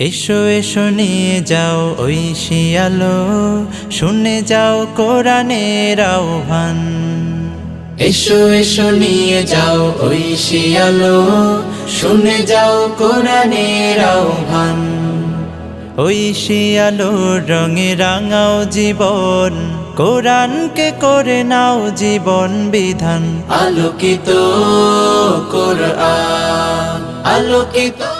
এসো এসো, নিয়ে যাও ওই শিয়ালো। শুনে যাও কোরআনের আহ্বান। এসো এসো, নিয়ে যাও ওই শিয়ালো। শুনে যাও কোরআনের আহ্বান। ওই শিয়ালো, রঙে রাঙাও জীবন। কোরআনকে করে নাও জীবন বিধান। আলোকিত কোরআন, আলোকিত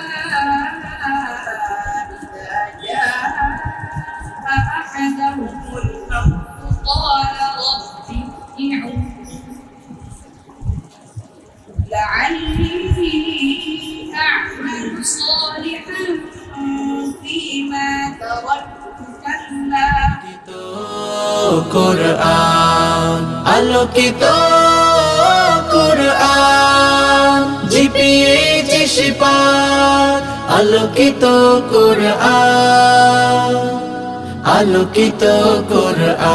لعلي أعمل صالحا فيما تركت كلا আলোকিত কোরআন আলোকিত কোরআন জিপিএইচ শিপাত আলোকিত কোরআন আলোকিত কোরআন